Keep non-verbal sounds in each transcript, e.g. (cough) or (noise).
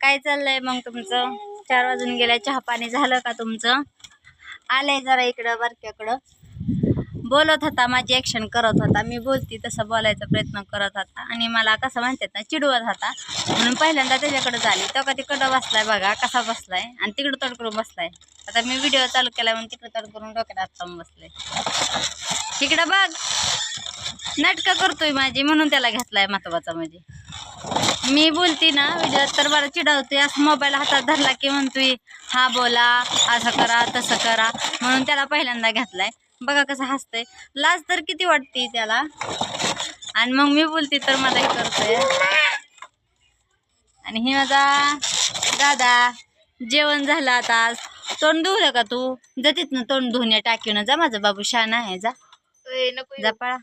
काय चाललंय मग तुमचं? चार वाजून गेल्या चहा पाणी झालं का तुमचं? आलंय जरा इकडं बारक्याकडं. बोलत होता माझी ॲक्शन करत होता. मी बोलती तसं बोलायचा प्रयत्न करत होता. आणि मला कसं म्हणतात ना चिडवत होता. म्हणून पहिल्यांदा त्याच्याकडे झाली. तो का तिकडं बसलाय बघा कसा बसलाय. आणि तिकडं तोड करून बसलाय. आता मी व्हिडिओ चालू केला म्हणून तिकडं तोड करून डोक्यात आत्ता लावून तिकडं बघ. नाटकं करतोय माझी म्हणून त्याला घेतलाय महत्त्वाचा म्हणजे. मी बोलती ना व्हिडिओ तर बरं चिडवते. असं मोबाईल हातात धरला की म्हणतोय हा बोला असं करा तसं करा. म्हणून त्याला पहिल्यांदा घेतलाय. बघा कसं हसतंय. लाज तर किती वाटते त्याला. आणि मग मी बोलते तर मला हे करतोय. आणि हे माझा दादा जेवण झालं आता आज. तोंड धुवलं का तू? जा तिथनं तोंड धुवून टाकीनं जा माझं बाबू शान आहे जा. जा पळा.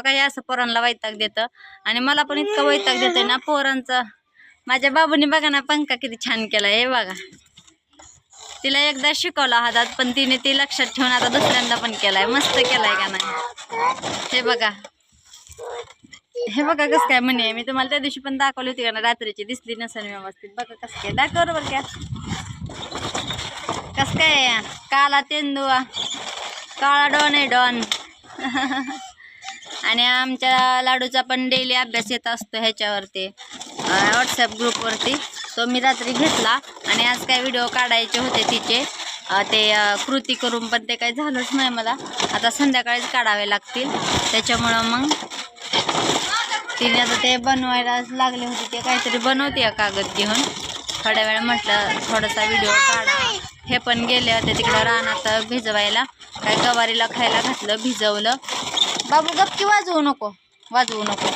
काय असं पोरांना वैताग देतं? आणि मला पण इतकं वैताग देतंय ना पोरांचं. माझ्या बाबूने बघा ना पंखा किती छान केला हे बघा. तिला एकदा शिकवला हातात पण तिने ती लक्षात ठेवून आता दुसऱ्यांदा पण केलाय. मस्त केलाय का नाही? हे बघा. हे बघा कसं काय म्हणे. मी तुम्हाला त्या दिवशी पण दाखवली होती का ना रात्रीची दिसली नसेल व्यवस्थित. बघा कसं काय. दाखव बरं क्या कसं काय काला तेंदुआ. काळा डॉन आहे डॉन आणि आमच्या लाडूचा पण डेली अभ्यास येत असतो ह्याच्यावरती व्हॉट्सअप ग्रुपवरती तो मी रात्री घेतला आणि आज काय व्हिडिओ काढायचे होते तिचे. ते कृती करून पण ते काही झालंच नाही मला. आता संध्याकाळीच काढावे लागतील. त्याच्यामुळं मग तिने आता ते बनवायला लागले होते. ते काहीतरी बनवते या कागद घेऊन. थोड्या वेळ म्हटलं थोडासा व्हिडिओ काढा. हे पण गेले होते तिकडं रानात भिजवायला. काय गवारीला खायला घातलं भिजवलं. बाबू गपकी वाजवू नको. वाजवू नको.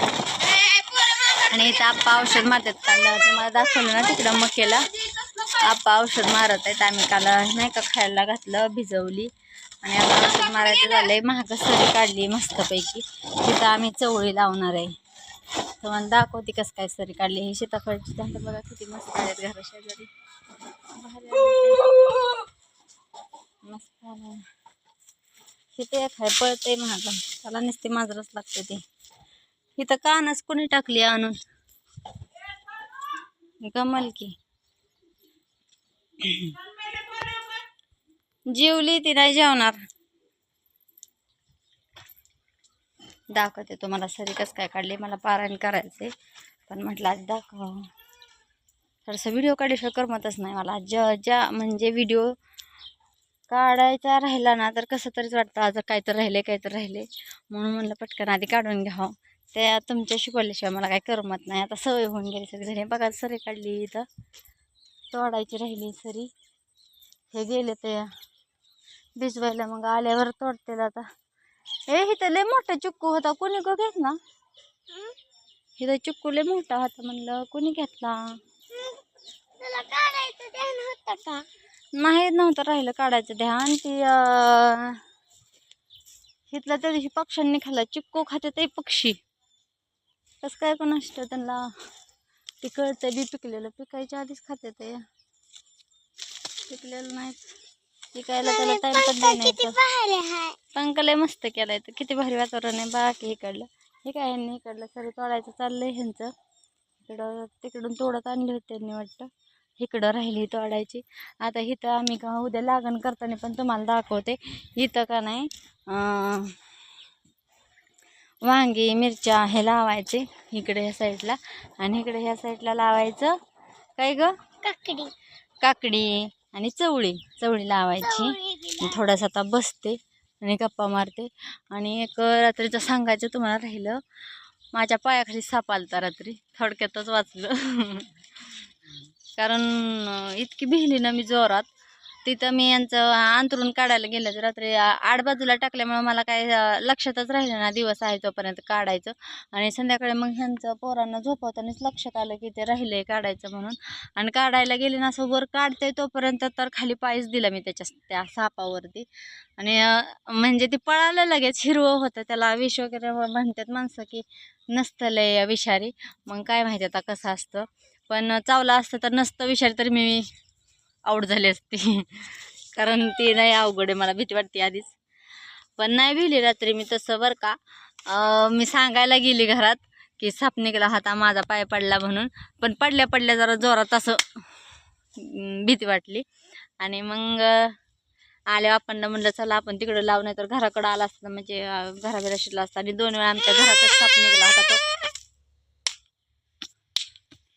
आणि इथं आप्पा औषध मारतात. काल तुम्हाला दाखवलं ना तिकडं मकेला? आप्पा औषध मारत आहेत. आम्ही काल नाही का खायला घातलं भिजवली. आणि आता औषध मारायचं झालंय. महाग सरी काढली मस्तपैकी. तिथं आम्ही चवळी लावणार आहे. तुम्हाला दाखवते कसं काय सरी काढली. ही शेताफळची झालं बघा किती मस्त आहेत. घरा शेजारी भारी आहेत. मस्त आहे. किती एक आहे पळतंय महाग त्याला नुसते माजरच लागते ते. इथं कानच कोणी टाकली आणून? गमल की. जेवली ती नाही जेवणार. दाखवते तुम्हाला सरी कसं काय काढली मला पारायण करायचंय. पण म्हटलं आज दाखव. थोडंसं व्हिडिओ काढल्याशिवाय करमतच नाही मला. ज्या ज्या म्हणजे व्हिडिओ काढायचा राहिला ना तर कसं तरीच वाटतं आज काय तर राहिले काय तर राहिले. म्हणून म्हणलं पटकन आधी काढून घ्यावं. त्या तुमच्या शिकवल्याशिवाय मला काय करमत नाही. आता सवय होऊन गेली सगळी बघा सरी काढली इथं. तोडायची राहिली सरी. हे गेले ते भिजवायला. मग आल्यावर तोडतील आता. हे इथं लय मोठा चिक्कू होता. कोणी को घेत ना इथं चिक्कू लय मोठा होता म्हणलं. कोणी घेतला? नाही नव्हतं राहिलं काढायचं ध्यान. ती अं, त्या दिवशी पक्ष्यांनी खाल्ला. चिक्कू खाते ते पक्षी. कसं काय पण असतं त्यांना. ते कळतं बी पिकलेलं. पिकायच्या आधीच खाते ते. पिकलेलं नाहीत. पिकायला त्याला टाइम पण नाही नाही पंकलय मस्त केलाय तर किती भारी वातावरण आहे. बाकी इकडलं. हे काय ह्यांनी इकडलं? सगळं तोडायचं चाललंय ह्यांचं. इकडं तिकडून तोडत आणले होते त्यांनी वाटतं. इकडं राहिली तोडायची आता इथं आम्ही का उद्या लागण करताना पण तुम्हाला दाखवते. इथं का नाही वांगी मिरच्या हे लावायचे इकडे ह्या साईडला. आणि इकडे ह्या साईडला लावायचं काय ग? काकडी. काकडी आणि चवळी. चवळी लावायची. थोडासा आता बसते आणि गप्पा मारते. आणि एक रात्रीचं सांगायचं तुम्हाला राहिलं. माझ्या पायाखाली साप आलता रात्री. थोडक्यातच वाचलं. (laughs) कारण इतकी भिली ना मी जोरात. तिथं मी यांचं अंतरून काढायला गेलं तर रात्री आडबाजूला टाकल्यामुळे मला काय लक्षातच राहिलं ना दिवस आहे तोपर्यंत काढायचं. आणि संध्याकाळी मग ह्यांचं पोरांना झोपवतानाच लक्षात आलं की ते राहिलंय काढायचं म्हणून. आणि काढायला गेले ना असं वर काढते तोपर्यंत तर खाली पायच दिला मी त्याच्या त्या सापावरती. आणि म्हणजे ते पळालं लगेच हिरवं होतं. त्याला विष वगैरे म्हणतात माणसं की नसतं लय विषारी. मग काय माहिती आता कसं असतं. पण चावलं असतं तर नसतं विषारी तरी मी आऊट झाली असती. (laughs) कारण ते नाही अवघड आहे मला भीती वाटते आधीच. पण नाही भिली रात्री मी तसं बरं का. मी सांगायला गेली घरात की साप निघाला होता माझा पाय पडला म्हणून. पण पडल्या पडल्या जरा जोरात असं भीती वाटली. आणि मग आले आपण म्हणलं चला आपण तिकडं लावू. नाही तर घराकडं आला असता म्हणजे अं, घराबिरा शिरला असता. आणि दोन वेळा आमच्या घरातच साप निघाला होता तो.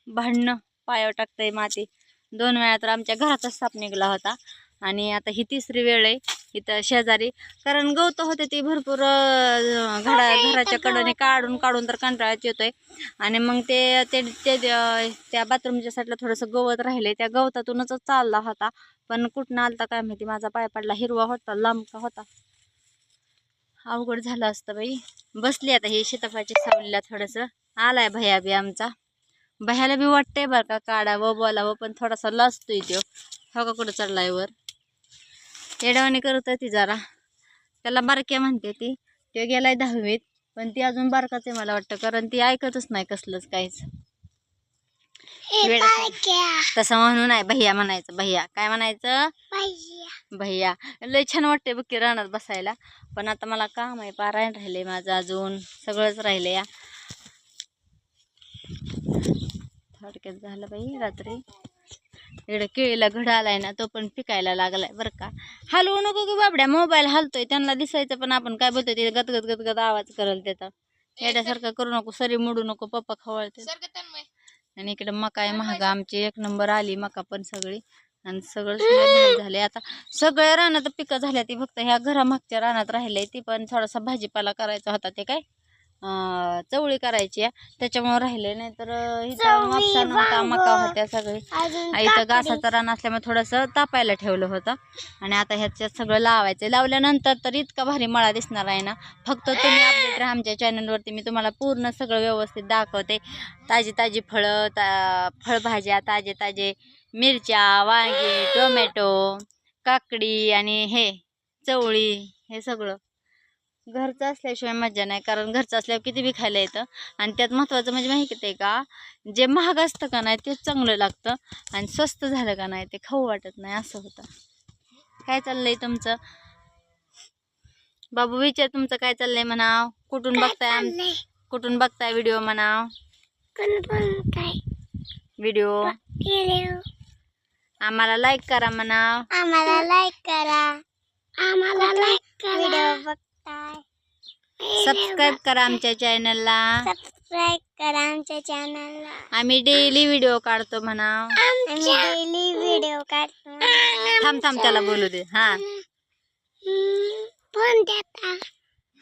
भांडणं पायावर टाकतंय माती. दोन वेळा तर आमच्या घरातच साप निघाला होता. आणि आता ही तिसरी वेळ आहे. इथं शेजारी कारण गवत होते ती भरपूर घरा घराच्या कडेने काढून काढून तर कंटाळाच येतोय. आणि मग ते ते त्या बाथरूमच्या साईडला थोडंसं गवत राहिले त्या गवतातूनच चालला होता. पण कुठनं आलता काय माहिती? माझा पाय पडला. हिरवा होता लांब का होता? अवघड झालं असतं बाई. बसली आता ही सीताफळाच्या सावलीला थोडंसं. आलाय भैया बी आमचा. भैयाला बी वाटतंय बरं का काढावं बोलावं पण थोडासा लसतोय तो हो का कुठं चढलाय वर? येडवाणी करत ती जरा. त्याला बारक्या म्हणते ती. तो गेलाय दहावीत पण ती अजून बारकाच आहे मला वाटतं कारण ती ऐकतच नाही कसलंच काहीच. तसं म्हणून नाही भैया म्हणायचं भैया. काय म्हणायचं? भैया. लय छान वाटते बघ की रानात बसायला. पण आता मला काम आहे पारायण राहिले माझं अजून. सगळंच राहिले या. थोडक्यात झालं बाई रात्री. इकडे केळीला घड आलाय ना तो पण पिकायला लागलाय बरं का. हलवू नको की बाबड्या मोबाईल हलतोय त्यांना दिसायचं पण आपण काय बोलतोय ते गदगद गदगद आवाज करल त्याचा येड्यासारखं करू नको सरी मोडू नको पप्पा खवळते. आणि इकडे मका आहे महागा आमची एक नंबर आली मका पण सगळी. आणि सगळं झाले आता सगळ्या रानात पिकं झाल्या ती फक्त ह्या घरामागच्या रानात राहिले ती पण थोडासा भाजीपाला करायचा होता ते काय? चवळी करायची आहे. त्याच्यामुळे राहिले नाही तर इथं नव्हता मका होत्या सगळी? इथं घासाचं रान असल्यामुळे थोडंसं तापायला ठेवलं होतं. आणि आता ह्याच्यात सगळं लावायचं लावल्यानंतर तर इतका भारी मळा दिसणार आहे ना. फक्त तुम्ही अपडेट राहा आमच्या चॅनलवरती मी तुम्हाला पूर्ण सगळं व्यवस्थित दाखवते. ताजी ताजी फळं ता फळभाज्या ताजे ताजे मिरच्या वांगी टोमॅटो काकडी आणि हे चवळी हे सगळं. घरचं असल्याशिवाय मजा नाही कारण घरचं असल्यावर किती बी खायला येतं. आणि त्यात महत्त्वाचं म्हणजे माहिती आहे का जे महाग असतं का नाही तेच चांगलं लागतं. आणि स्वस्त झालं का नाही ते खाऊ वाटत नाही असं होतं. काय चाललंय तुमचं? बाबू विचार तुमचं काय चाललंय म्हणाव. कुठून बघताय आम कुठून बघताय व्हिडिओ म्हणाव? व्हिडिओ? आम्हाला लाईक करा म्हणाव. आम्हाला लाईक करा. आम्हाला लाईक करा. सबस्क्राईब करा आमच्या चॅनलला सबस्क्राईब करा आमच्या चॅनलला आम्ही डेली व्हिडिओ काढतो म्हणाव. आम्ही डेली व्हिडिओ काढतो थांब थांब त्याला बोलू दे. हा. फोन देता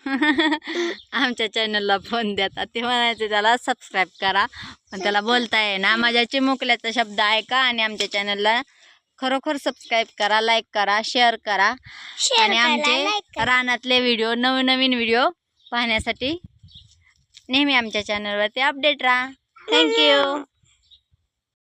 (laughs) आमच्या चॅनलला फोन देतात ते म्हणायचे त्याला सबस्क्राईब करा. पण त्याला बोलता ना माझ्या चिमुकल्याचा शब्द ऐका आणि आमच्या चॅनलला खरोखर सबस्क्राईब करा लाईक करा शेअर करा आणि आमचे रानातले व्हिडिओ नवीन नवीन व्हिडिओ पाहण्यासाठी नेहमी आमच्या चॅनलवरती अपडेट राहा. थँक्यू